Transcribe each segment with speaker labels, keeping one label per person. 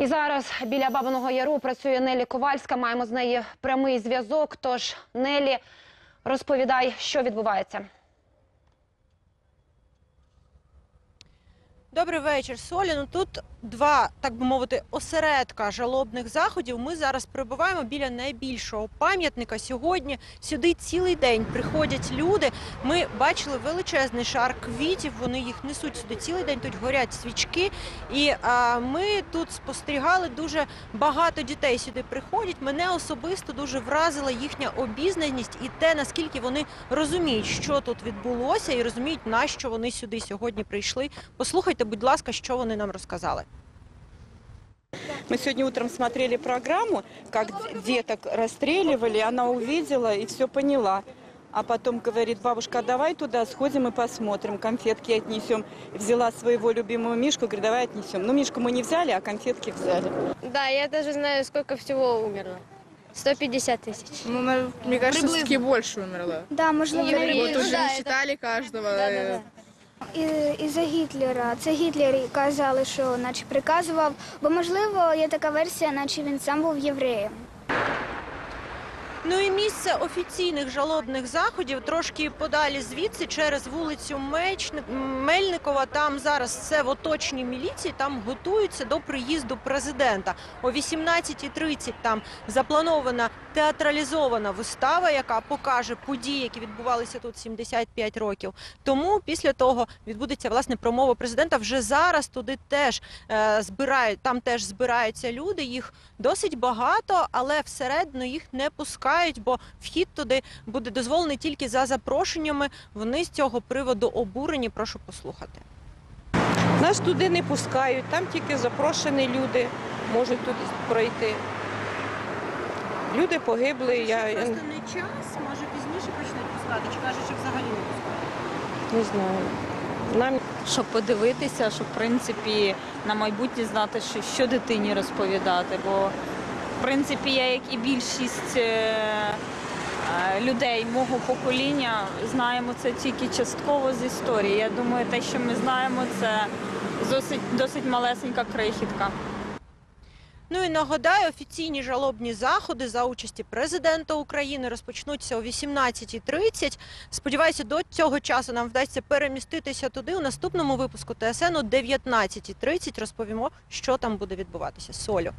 Speaker 1: І зараз біля Бабиного Яру працює Нелі Ковальська. Маємо з неї прямий зв'язок. Тож Нелі, розповідай, що відбувається.
Speaker 2: Добрий вечір, Солі. Ну тут два, так би мовити, осередка жалобних заходів. Ми зараз перебуваємо біля найбільшого пам'ятника. Сьогодні сюди цілий день приходять люди. Ми бачили величезний шар квітів. Вони їх несуть сюди цілий день. Тут горять свічки. І а, ми тут спостерігали дуже багато дітей сюди приходять. Мене особисто дуже вразила їхня обізнаність і те, наскільки вони розуміють, що тут відбулося, і розуміють, на що вони сюди сьогодні прийшли. Послухайте, будь ласка, що вони нам розказали.
Speaker 3: Мы сегодня утром смотрели программу, как деток расстреливали, она увидела и все поняла. А потом говорит, бабушка, а давай туда сходим и посмотрим, конфетки отнесем. Взяла своего любимого Мишку, говорит, давай отнесем. Ну, Мишку мы не взяли, а конфетки взяли.
Speaker 4: Да, я даже знаю, сколько всего умерло. 150 тысяч.
Speaker 5: Ну, на- мне кажется, все-таки больше умерло.
Speaker 6: Да, можливо,
Speaker 4: Євреї.
Speaker 6: навіть
Speaker 5: Вот
Speaker 4: Ну
Speaker 5: уже
Speaker 4: да,
Speaker 5: не
Speaker 4: это-
Speaker 5: считали каждого.
Speaker 4: Да, да, да.
Speaker 6: І, і за Гітлера. Це Гітлер казали, що наче приказував, бо можливо є така версія, наче він сам був євреєм.
Speaker 2: Ну і місце офіційних жалобних заходів трошки подалі звідси через вулицю Мечни- Мельникова. Там зараз все в оточенні міліції. Там готуються до приїзду президента. О 18.30 там запланована театралізована вистава, яка покаже події, які відбувалися тут 75 років. Тому після того відбудеться власне промова президента. Вже зараз туди теж е, збирають там теж збираються люди. Їх досить багато, але всередину їх не пускають, бо вхід туди буде дозволений тільки за запрошеннями. Вони з цього приводу обурені. Прошу послухати.
Speaker 7: Нас туди не пускають, там тільки запрошені люди можуть туди пройти. Люди погибли, я, я
Speaker 2: не час, може пізніше почнуть пускати, чи кажуть, що взагалі не пускають.
Speaker 7: не знаю. Нам
Speaker 8: щоб подивитися, щоб в принципі на майбутнє знати, що, що дитині розповідати. Бо в принципі я, як і більшість е, е, людей мого покоління, знаємо це тільки частково з історії. Я думаю, те, що ми знаємо, це досить, досить малесенька крихітка.
Speaker 2: Ну і нагадаю, офіційні жалобні заходи за участі президента України розпочнуться о 18.30. Сподіваюся, до цього часу нам вдасться переміститися туди. У наступному випуску ТСН о 19.30 розповімо, що там буде відбуватися. Солю.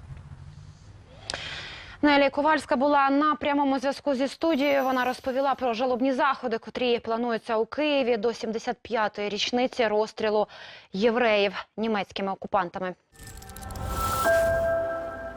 Speaker 1: Нелі Ковальська була на прямому зв'язку зі студією. Вона розповіла про жалобні заходи, котрі плануються у Києві до 75-ї річниці розстрілу євреїв німецькими окупантами.